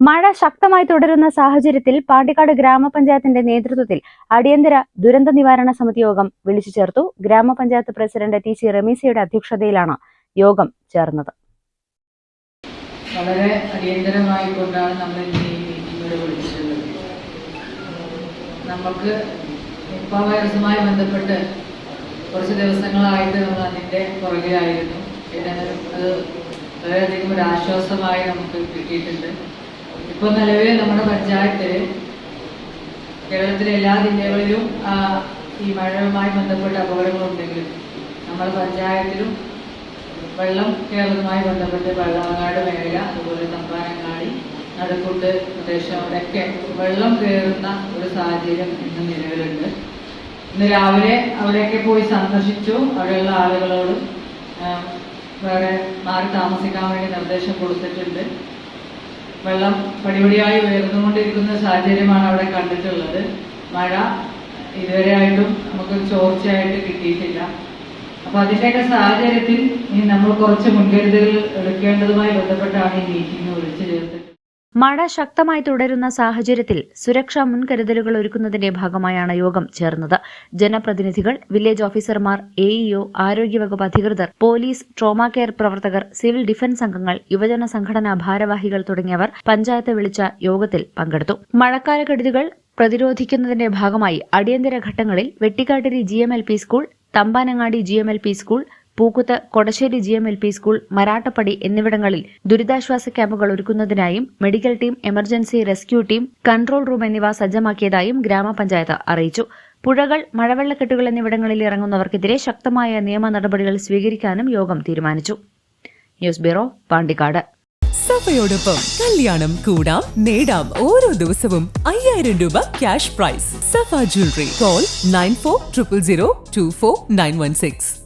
മഴ ശക്തമായി തുടരുന്ന സാഹചര്യത്തിൽ പാണ്ടിക്കാട് ഗ്രാമപഞ്ചായത്തിന്റെ നേതൃത്വത്തിൽ അടിയന്തര ദുരന്ത നിവാരണ സമിതി യോഗം വിളിച്ചു ചേർത്തു. ഗ്രാമപഞ്ചായത്ത് പ്രസിഡന്റ് ടി സി റമീസയുടെ അധ്യക്ഷതയിലാണ് യോഗം ചേർന്നത്. വളരെ അടിയന്തരമായി കൊണ്ടാണ് നമ്മൾ ഈ മീറ്റിംഗ് വിളിച്ചിട്ടുള്ളത്. നമുക്ക് നിപ്പ വൈറസുമായി ബന്ധപ്പെട്ട് കുറച്ച് ദിവസങ്ങളായിട്ട് നമ്മൾ അതിന്റെ പുറകിലായിരുന്നു പിന്നെ അത് വളരെയധികം ഒരു ആശ്വാസമായി നമുക്ക് കിട്ടിയിട്ടുണ്ട്. ഇപ്പോൾ നിലവിൽ നമ്മുടെ പഞ്ചായത്തിൽ കേരളത്തിലെ എല്ലാ ജില്ലകളിലും ഈ മഴയുമായി ബന്ധപ്പെട്ട അപകടങ്ങളുണ്ടെങ്കിലും നമ്മുടെ പഞ്ചായത്തിലും വെള്ളം കേരളവുമായി ബന്ധപ്പെട്ട് വെള്ളവങ്ങാട് മേഖല അതുപോലെ തമ്പാനങ്ങാടി നടുക്കുണ്ട് പ്രദേശം അവിടെയൊക്കെ വെള്ളം കയറുന്ന ഒരു സാഹചര്യം ഇന്ന് നിലവിലുണ്ട്. ഇന്ന് രാവിലെ അവിടെയൊക്കെ പോയി സന്ദർശിച്ചു. അവിടെയുള്ള ആളുകളോടും വേറെ മാറി താമസിക്കാൻ വേണ്ടി നിർദ്ദേശം കൊടുത്തിട്ടുണ്ട്. വെള്ളം പടിപടിയായി ഉയർന്നുകൊണ്ടിരിക്കുന്ന സാഹചര്യമാണ് അവിടെ കണ്ടിട്ടുള്ളത്. മഴ ഇതുവരെയായിട്ടും നമുക്ക് ചോർച്ചയായിട്ട് കിട്ടിയിട്ടില്ല. അപ്പൊ അതിന്റെയൊക്കെ സാഹചര്യത്തിൽ ഇനി നമ്മൾ കുറച്ച് മുൻകരുതലുകൾ എടുക്കേണ്ടതുമായി ബന്ധപ്പെട്ടാണ് ഈ മീറ്റിംഗ് വിളിച്ചു ചേർത്തത് മഴ ശക്തമായി തുടരുന്ന സാഹചര്യത്തിൽ സുരക്ഷാ മുൻകരുതലുകൾ ഒരുക്കുന്നതിന്റെ ഭാഗമായാണ് യോഗം ചേർന്നത്. ജനപ്രതിനിധികൾ വില്ലേജ് ഓഫീസർമാർ എഇഒ ആരോഗ്യവകുപ്പ് അധികൃതർ പോലീസ് ട്രോമാ കെയർ പ്രവർത്തകർ സിവിൽ ഡിഫൻസ് അംഗങ്ങൾ യുവജന സംഘടനാ ഭാരവാഹികൾ തുടങ്ങിയവർ പഞ്ചായത്ത് വിളിച്ച യോഗത്തിൽ പങ്കെടുത്തു. മഴക്കാലക്കെടുതികൾ പ്രതിരോധിക്കുന്നതിന്റെ ഭാഗമായി അടിയന്തര ഘട്ടങ്ങളിൽ Vettikattiri G school Thampanangadi G school Pookkuth Kodassery G M L P school Marattappadi എന്നിവിടങ്ങളിൽ ദുരിതാശ്വാസ ക്യാമ്പുകൾ ഒരുക്കുന്നതിനായും medical team emergency rescue team control room എന്നിവ സജ്ജമാക്കിയതായും ഗ്രാമപഞ്ചായത്ത് അറിയിച്ചു. പുഴകൾ മഴവെള്ളക്കെട്ടുകൾ എന്നിവിടങ്ങളിൽ ഇറങ്ങുന്നവർക്കെതിരെ ശക്തമായ നിയമ നടപടികൾ സ്വീകരിക്കാനും യോഗം തീരുമാനിച്ചു. News bureau Pandikkad. സഫയോടൊപ്പം കല്യാണം കൂടാം നേടാം ഓരോ ദിവസവും അയ്യായിരം രൂപ cash prize. Safa jewellery call nine four triple zero two four nine one six.